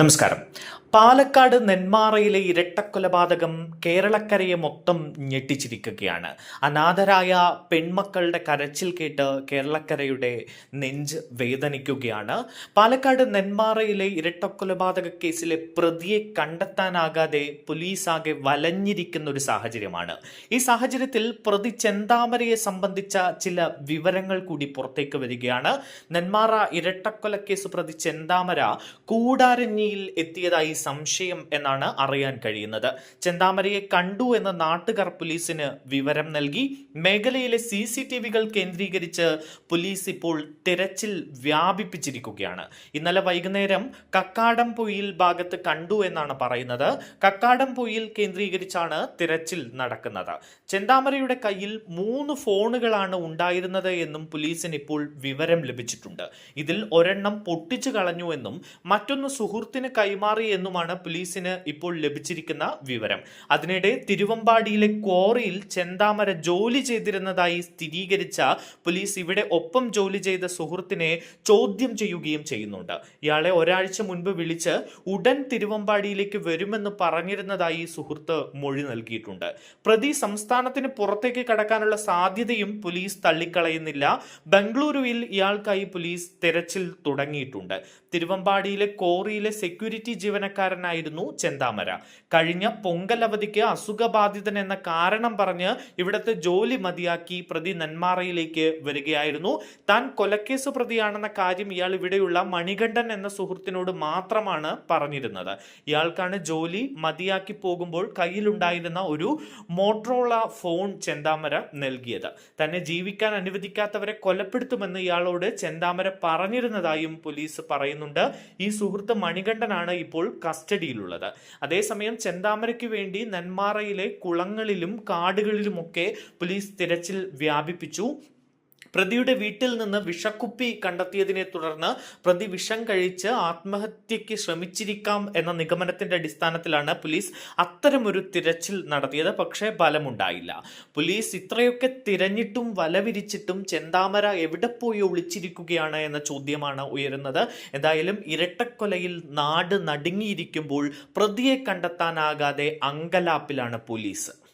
നമസ്കാരം. പാലക്കാട് നെന്മാറയിലെ ഇരട്ടക്കൊലപാതകം കേരളക്കരയെ മൊത്തം ഞെട്ടിച്ചിരിക്കുകയാണ്. അനാഥരായ പെൺമക്കളുടെ കരച്ചിൽ കേട്ട് കേരളക്കരയുടെ നെഞ്ച് വേദനിക്കുകയാണ്. പാലക്കാട് നെന്മാറയിലെ ഇരട്ടക്കൊലപാതക കേസിലെ പ്രതിയെ കണ്ടെത്താനാകാതെ പോലീസ് ആകെ വലഞ്ഞിരിക്കുന്ന ഒരു സാഹചര്യമാണ്. ഈ സാഹചര്യത്തിൽ പ്രതി ചെന്താമരയെ സംബന്ധിച്ച ചില വിവരങ്ങൾ കൂടി പുറത്തേക്ക് വരികയാണ്. നെന്മാറ ഇരട്ടക്കൊലക്കേസ് പ്രതി ചെന്താമര കൂടാരഞ്ഞിയിൽ എത്തിയതായി സംശയം എന്നാണ് അറിയാൻ കഴിയുന്നത്. ചെന്താമരയെ കണ്ടു എന്ന നാട്ടുകാർ പോലീസിന് വിവരം നൽകി. മേഖലയിലെ സി സി ടി വികൾ കേന്ദ്രീകരിച്ച് പോലീസ് ഇപ്പോൾ തിരച്ചിൽ വ്യാപിപ്പിച്ചിരിക്കുകയാണ്. ഇന്നലെ വൈകുന്നേരം കക്കാടം പൊയിൽ ഭാഗത്ത് കണ്ടു എന്നാണ് പറയുന്നത്. കക്കാടം പൊയിൽ കേന്ദ്രീകരിച്ചാണ് തിരച്ചിൽ നടക്കുന്നത്. ചെന്താമരയുടെ കയ്യിൽ മൂന്ന് ഫോണുകളാണ് ഉണ്ടായിരുന്നത് എന്നും പോലീസിന് ഇപ്പോൾ വിവരം ലഭിച്ചിട്ടുണ്ട്. ഇതിൽ ഒരെണ്ണം പൊട്ടിച്ചു കളഞ്ഞു എന്നും മറ്റൊന്ന് സുഹൃത്തിന് കൈമാറി എന്നുമാണ് പോലീസിന് ഇപ്പോൾ ലഭിച്ചിരിക്കുന്ന വിവരം. അതിനിടെ തിരുവമ്പാടിയിലെ ക്വാറിയിൽ ചെന്താമര ജോലി ചെയ്തിരുന്നതായി സ്ഥിരീകരിച്ച പോലീസ് ഇവിടെ ഒപ്പം ജോലി ചെയ്ത സുഹൃത്തിനെ ചോദ്യം ചെയ്യുകയും ചെയ്യുന്നുണ്ട്. ഇയാളെ ഒരാഴ്ച മുൻപ് വിളിച്ച് ഉടൻ തിരുവമ്പാടിയിലേക്ക് വരുമെന്ന് പറഞ്ഞിരുന്നതായി സുഹൃത്ത് മൊഴി നൽകിയിട്ടുണ്ട്. പ്രതി സംസ്ഥാനത്തിന് പുറത്തേക്ക് കടക്കാനുള്ള സാധ്യതയും പോലീസ് തള്ളിക്കളയുന്നില്ല. ബംഗളൂരുവിൽ ഇയാൾക്കായി പോലീസ് തെരച്ചിൽ തുടങ്ങിയിട്ടുണ്ട്. തിരുവമ്പാടിയിലെ കോറിയിലെ സെക്യൂരിറ്റി ജീവനക്കാരനായിരുന്നു ചെന്താമര. കഴിഞ്ഞ പൊങ്കൽ അവധിക്ക് അസുഖബാധിതൻ എന്ന കാരണം പറഞ്ഞ് ഇവിടത്തെ ജോലി മതിയാക്കി പ്രതി നെന്മാറയിലേക്ക് വരികയായിരുന്നു. താൻ കൊലക്കേസ് പ്രതിയാണെന്ന കാര്യം ഇയാൾ ഇവിടെയുള്ള മണികണ്ഠൻ എന്ന സുഹൃത്തിനോട് മാത്രമാണ് പറഞ്ഞിരുന്നത്. ഇയാൾക്കാണ് ജോലി മതിയാക്കി പോകുമ്പോൾ കയ്യിലുണ്ടായിരുന്ന ഒരു മോട്ടോള ഫോൺ ചെന്താമര നൽകിയത്. തന്നെ ജീവിക്കാൻ അനുവദിക്കാത്തവരെ കൊലപ്പെടുത്തുമെന്ന് ഇയാളോട് ചെന്താമര പറഞ്ഞിരുന്നതായും പോലീസ് പറയുന്നുണ്ട്. ഈ സുഹൃത്ത് മണികണ്ഠനാണ് ഇപ്പോൾ കസ്റ്റഡിയിലുള്ളത്. അതേസമയം ചെന്താമരയ്ക്ക് വേണ്ടി നെന്മാറയിലെ കുളങ്ങളിലും കാടുകളിലുമൊക്കെ പോലീസ് തിരച്ചിൽ വ്യാപിപ്പിച്ചു. പ്രതിയുടെ വീട്ടിൽ നിന്ന് വിഷക്കുപ്പി കണ്ടെത്തിയതിനെ തുടർന്ന് പ്രതി വിഷം കഴിച്ച് ആത്മഹത്യയ്ക്ക് ശ്രമിച്ചിരിക്കാം എന്ന നിഗമനത്തിന്റെ അടിസ്ഥാനത്തിലാണ് പോലീസ് അത്തരമൊരു തിരച്ചിൽ നടത്തിയത്. പക്ഷേ ഫലമുണ്ടായില്ല. പോലീസ് ഇത്രയൊക്കെ തിരഞ്ഞിട്ടും വലവിരിച്ചിട്ടും ചെന്താമര എവിടെ പോയി ഒളിച്ചിരിക്കുകയാണ് എന്ന ചോദ്യമാണ് ഉയരുന്നത്. എന്തായാലും ഇരട്ടക്കൊലയിൽ നാട് നടുങ്ങിയിരിക്കുമ്പോൾ പ്രതിയെ കണ്ടെത്താനാകാതെ അങ്കലാപ്പിലാണ് പോലീസ്.